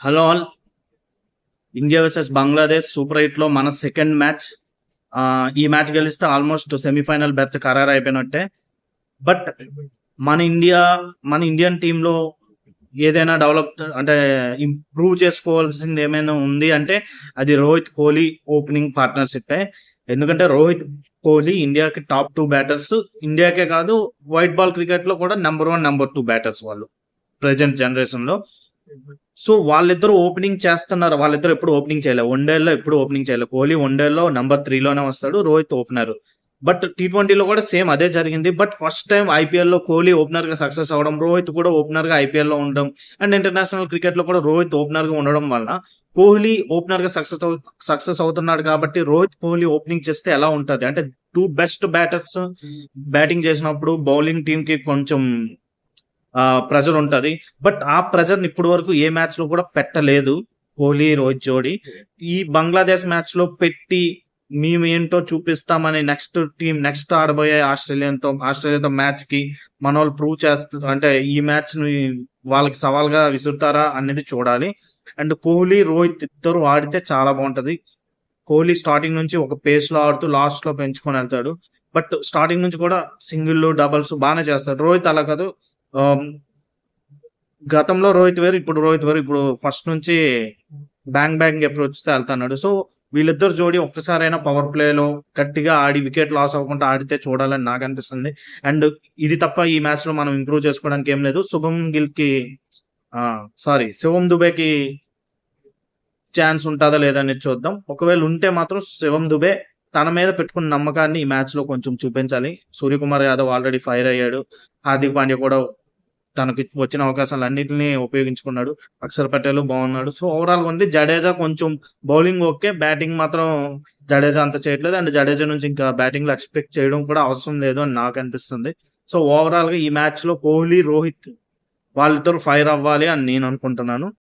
Hello all. India versus Bangladesh super ఎయిట్లో మన second match. ఈ మ్యాచ్ గెలిస్తే ఆల్మోస్ట్ సెమీఫైనల్ బెర్త్ ఖరారు అయిపోయినట్టే బట్ మన ఇండియా మన ఇండియన్ టీంలో ఏదైనా డెవలప్ అంటే ఇంప్రూవ్ చేసుకోవాల్సింది ఏమైనా ఉంది అంటే అది రోహిత్ కోహ్లీ ఓపెనింగ్ పార్ట్నర్షిప్ ఎందుకంటే రోహిత్ కోహ్లీ ఇండియాకి టాప్ టూ బ్యాటర్స్. ఇండియాకే కాదు వైట్ బాల్ క్రికెట్లో కూడా number one number two batters వాళ్ళు ప్రజెంట్ జనరేషన్లో. సో వాళ్ళిద్దరు ఓపెనింగ్ చేస్తున్నారు. వాళ్ళిద్దరు ఎప్పుడు ఓపెనింగ్ చేయలేదు వన్డేల్లో ఎప్పుడు ఓపెనింగ్ చేయలేదు కోహ్లీ వన్డేలో నెంబర్ త్రీలోనే వస్తాడు. రోహిత్ ఓపెనర్. బట్ టీ ట్వంటీలో కూడా సేమ్ అదే జరిగింది. బట్ ఫస్ట్ టైం ఐపీఎల్లో కోహ్లీ ఓపెనర్గా సక్సెస్ అవడం రోహిత్ కూడా ఓపెనర్గా ఐపీఎల్లో ఉండడం అండ్ ఇంటర్నేషనల్ క్రికెట్లో కూడా రోహిత్ ఓపెనర్గా ఉండడం వల్ల కోహ్లీ ఓపెనర్గా సక్సెస్ సక్సెస్ అవుతున్నాడు కాబట్టి రోహిత్ కోహ్లీ ఓపెనింగ్ చేస్తే ఎలా ఉంటది? అంటే టూ బెస్ట్ బ్యాటర్స్ బ్యాటింగ్ చేసినప్పుడు బౌలింగ్ టీమ్కి కొంచెం ప్రెజర్ ఉంటుంది. బట్ ఆ ప్రెజర్ ఇప్పటి వరకు ఏ మ్యాచ్లో కూడా పెట్టలేదు కోహ్లీ రోహిత్ జోడీ. ఈ బంగ్లాదేశ్ మ్యాచ్లో పెట్టి మేము ఏంటో చూపిస్తామని నెక్స్ట్ టీం నెక్స్ట్ ఆడబోయే ఆస్ట్రేలియన్తో ఆస్ట్రేలియాతో మ్యాచ్కి మన వాళ్ళు ప్రూవ్ చేస్తూ అంటే ఈ మ్యాచ్ని వాళ్ళకి సవాల్గా విసురుతారా అనేది చూడాలి. అండ్ కోహ్లీ రోహిత్ ఇద్దరు ఆడితే చాలా బాగుంటది. కోహ్లీ స్టార్టింగ్ నుంచి ఒక పేస్లో ఆడుతూ లాస్ట్లో పెంచుకొని వెళ్తాడు. బట్ స్టార్టింగ్ నుంచి కూడా సింగిల్ డబల్స్ బాగానే చేస్తాడు. రోహిత్ అలా కాదు. గతంలో రోహిత్ వేరు ఇప్పుడు రోహిత్ వేరు ఇప్పుడు ఫస్ట్ నుంచి బ్యాంగ్ బ్యాంగ్ అప్రోచ్తో వెళ్తున్నాడు. సో వీళ్ళిద్దరు జోడి ఒక్కసారైనా పవర్ ప్లేలో గట్టిగా ఆడి వికెట్ లాస్ అవ్వకుండా ఆడితే చూడాలని నాకు అనిపిస్తుంది. అండ్ ఇది తప్ప ఈ మ్యాచ్లో మనం ఇంప్రూవ్ చేసుకోవడానికి ఏం లేదు. శుభం గిల్కి సారీ శివం దుబేకి ఛాన్స్ ఉంటుందా లేదా అనేది చూద్దాం. ఒకవేళ ఉంటే మాత్రం శివం దుబే తన మీద పెట్టుకున్న నమ్మకాన్ని ఈ మ్యాచ్లో కొంచెం చూపించాలి. సూర్యకుమార్ యాదవ్ ఆల్రెడీ ఫైర్ అయ్యాడు. హార్దిక్ పాండ్యా కూడా తనకి వచ్చిన అవకాశాలు అన్నింటినీ ఉపయోగించుకున్నాడు. అక్షర్ పటేల్ బాగున్నాడు. సో ఓవరాల్ ఉంది. జడేజా కొంచెం బౌలింగ్ ఓకే. బ్యాటింగ్ మాత్రం జడేజా అంత చేయట్లేదు. అండ్ జడేజా నుంచి ఇంకా బ్యాటింగ్లో ఎక్స్పెక్ట్ చేయడం కూడా అవసరం లేదు అని నాకు అనిపిస్తుంది. సో ఓవరాల్గా ఈ మ్యాచ్లో కోహ్లీ రోహిత్ వాళ్ళిద్దరు ఫైర్ అవ్వాలి అని నేను అనుకుంటున్నాను.